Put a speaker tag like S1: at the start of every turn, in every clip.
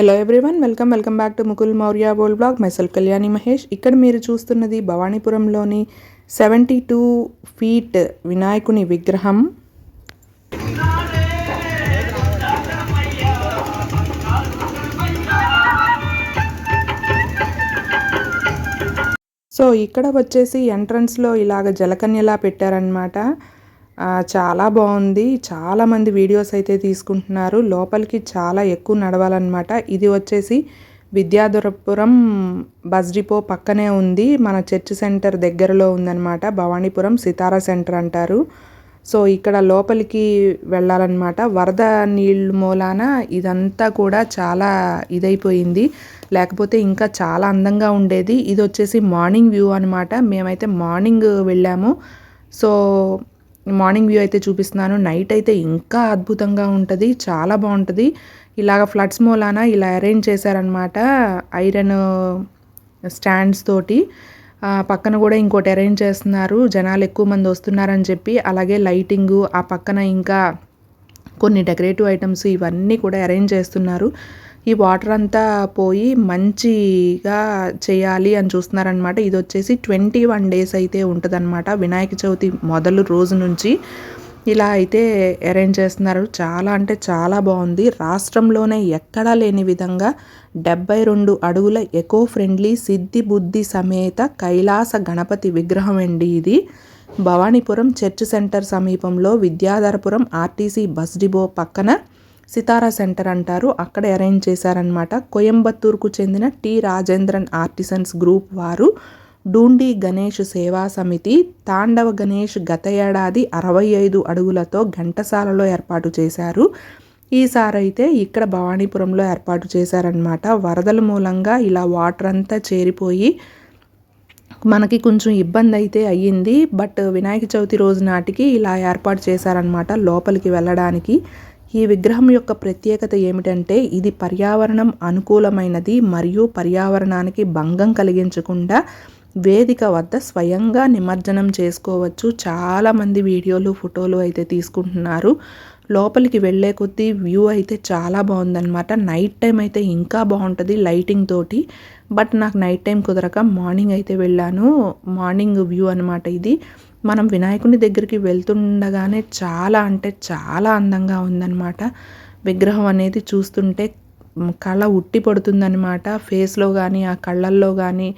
S1: Hello everyone welcome welcome back to Mukul Maurya boll blog మైసల్ కళ్యాణి మహేష్ ఇక్కడ మీరు చూస్తున్నది భవానీపురంలోని సెవెంటీ టూ ఫీట్ వినాయకుని విగ్రహం. సో ఇక్కడ వచ్చేసి ఎంట్రన్స్లో ఇలాగ జలకన్యలా పెట్టారనమాట చాలా బాగుంది. చాలామంది వీడియోస్ అయితే తీసుకుంటున్నారు. లోపలికి చాలా ఎక్కువ నడవాలన్నమాట. ఇది వచ్చేసి విద్యాధురపురం బస్ డిపో పక్కనే ఉంది. మన చర్చ్ సెంటర్ దగ్గరలో ఉందన్నమాట. భవానీపురం సితారా సెంటర్ అంటారు. సో ఇక్కడ లోపలికి వెళ్ళాలన్నమాట. వరద నీళ్ళు మూలాన ఇదంతా కూడా చాలా ఇదైపోయింది. లేకపోతే ఇంకా చాలా అందంగా ఉండేది. ఇది వచ్చేసి మార్నింగ్ వ్యూ అనమాట మేమైతే మార్నింగ్ వెళ్ళాము. సో మార్నింగ్ వ్యూ అయితే చూపిస్తున్నాను. నైట్ అయితే ఇంకా అద్భుతంగా ఉంటుంది. చాలా బాగుంటుంది. ఇలాగ ఫ్లడ్స్ మూలాన ఇలా అరేంజ్ చేశారనమాట ఐరన్ స్టాండ్స్ తోటి. పక్కన కూడా ఇంకోటి అరేంజ్ చేస్తున్నారు. జనాలు ఎక్కువ మంది వస్తున్నారని చెప్పి అలాగే లైటింగు ఆ పక్కన ఇంకా కొన్ని డెకరేటివ్ ఐటమ్స్ ఇవన్నీ కూడా అరేంజ్ చేస్తున్నారు. ఈ వాటర్ అంతా పోయి మంచిగా చేయాలి అని చూస్తున్నారనమాట ఇది వచ్చేసి ట్వంటీ వన్ డేస్ అయితే ఉంటుందన్నమాట. వినాయక చవితి మొదలు రోజు నుంచి ఇలా అయితే అరేంజ్ చేస్తున్నారు. చాలా అంటే చాలా బాగుంది. రాష్ట్రంలోనే ఎక్కడా లేని విధంగా డెబ్బై రెండు అడుగుల ఎకో ఫ్రెండ్లీ సిద్ధి బుద్ధి సమేత కైలాస గణపతి విగ్రహం అండి ఇది. భవానీపురం చర్చ్ సెంటర్ సమీపంలో విద్యాధరపురం ఆర్టీసీ బస్ డిపో పక్కన సితారా సెంటర్ అంటారు. అక్కడ అరేంజ్ చేశారనమాట కోయంబత్తూరుకు చెందిన టి రాజేంద్రన్ ఆర్టిసన్స్ గ్రూప్ వారు డూండి గణేష్ సేవా సమితి తాండవ గణేష్ గత ఏడాది అరవై ఐదు అడుగులతో ఘంటసాలలో ఏర్పాటు చేశారు. ఈసారి అయితే ఇక్కడ భవానీపురంలో ఏర్పాటు చేశారనమాట వరదల మూలంగా ఇలా వాటర్ అంతా చేరిపోయి మనకి కొంచెం ఇబ్బంది అయితే అయ్యింది. బట్ వినాయక చవితి రోజు నాటికి ఇలా ఏర్పాటు చేశారనమాట లోపలికి వెళ్ళడానికి. ఈ విగ్రహం యొక్క ప్రత్యేకత ఏమిటంటే ఇది పర్యావరణం అనుకూలమైనది మరియు పర్యావరణానికి భంగం కలిగించకుండా వేదిక వద్ద స్వయంగా నిమజ్జనం చేసుకోవచ్చు. చాలామంది వీడియోలు ఫోటోలు అయితే తీసుకుంటున్నారు. లోపలికి వెళ్ళే కొద్దీ వ్యూ అయితే చాలా బాగుందన్నమాట. నైట్ టైం అయితే ఇంకా బాగుంటుంది లైటింగ్ తోటి. బట్ నాకు నైట్ టైం కుదరక మార్నింగ్ అయితే వెళ్ళాను. మార్నింగ్ వ్యూ అనమాట ఇది. మనం వినాయకుని దగ్గరికి వెళ్తుండగానే చాలా అంటే చాలా అందంగా ఉందన్నమాట. విగ్రహం అనేది చూస్తుంటే కళ ఉట్టి పడుతుందనమాట ఫేస్లో కానీ ఆ కళ్ళల్లో కానీ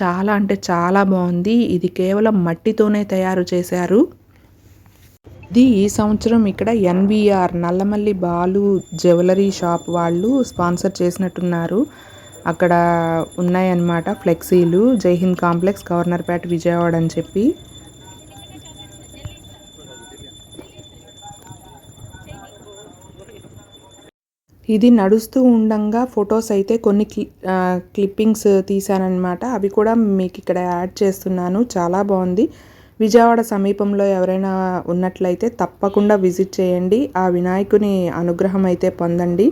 S1: చాలా అంటే చాలా బాగుంది. ఇది కేవలం మట్టితోనే తయారు చేశారు. ఇది ఈ సంవత్సరం ఇక్కడ NVR Nallamalli Balu jewellery shop వాళ్ళు స్పాన్సర్ చేసినట్టున్నారు. అక్కడ ఉన్నాయన్నమాట ఫ్లెక్సీలు. జైహింద్ కాంప్లెక్స్ గవర్నర్పేట విజయవాడ అని చెప్పి. ఇది నడుస్తూ ఉండంగా ఫొటోస్ అయితే కొన్ని క్లిప్పింగ్స్ తీశానమాట అవి కూడా మీకు ఇక్కడ యాడ్ చేస్తున్నాను. చాలా బాగుంది. విజయవాడ సమీపంలో ఎవరైనా ఉన్నట్లయితే తప్పకుండా విజిట్ చేయండి. ఆ వినాయకుని అనుగ్రహం అయితే పొందండి.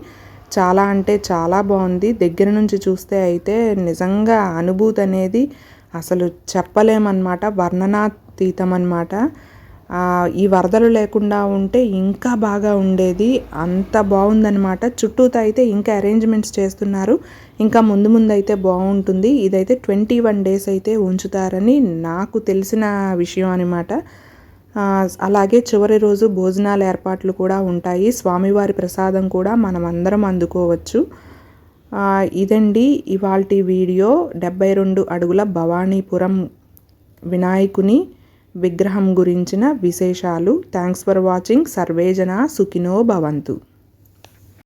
S1: చాలా అంటే చాలా బాగుంది. దగ్గర నుంచి చూస్తే అయితే నిజంగా అనుభూతి అనేది అసలు చెప్పలేమన్నమాట. వర్ణనాతీతం అనమాట ఈ వరదలు లేకుండా ఉంటే ఇంకా బాగా ఉండేది. అంత బాగుందనమాట చుట్టూతో అయితే ఇంకా అరేంజ్మెంట్స్ చేస్తున్నారు. ఇంకా ముందు ముందు అయితే బాగుంటుంది. ఇదైతే ట్వంటీ వన్ డేస్ అయితే ఉంచుతారని నాకు తెలిసిన విషయం అనమాట అలాగే చివరి రోజు భోజనాల ఏర్పాట్లు కూడా ఉంటాయి. స్వామివారి ప్రసాదం కూడా మనం అందరం అందుకోవచ్చు. ఇదండి ఇవాల్టి వీడియో. డెబ్బై రెండు అడుగుల భవానీపురం వినాయకుని విగ్రహం గురించిన విశేషాలు. థ్యాంక్స్ ఫర్ వాచింగ్ సర్వేజన సుఖినో భవంతు.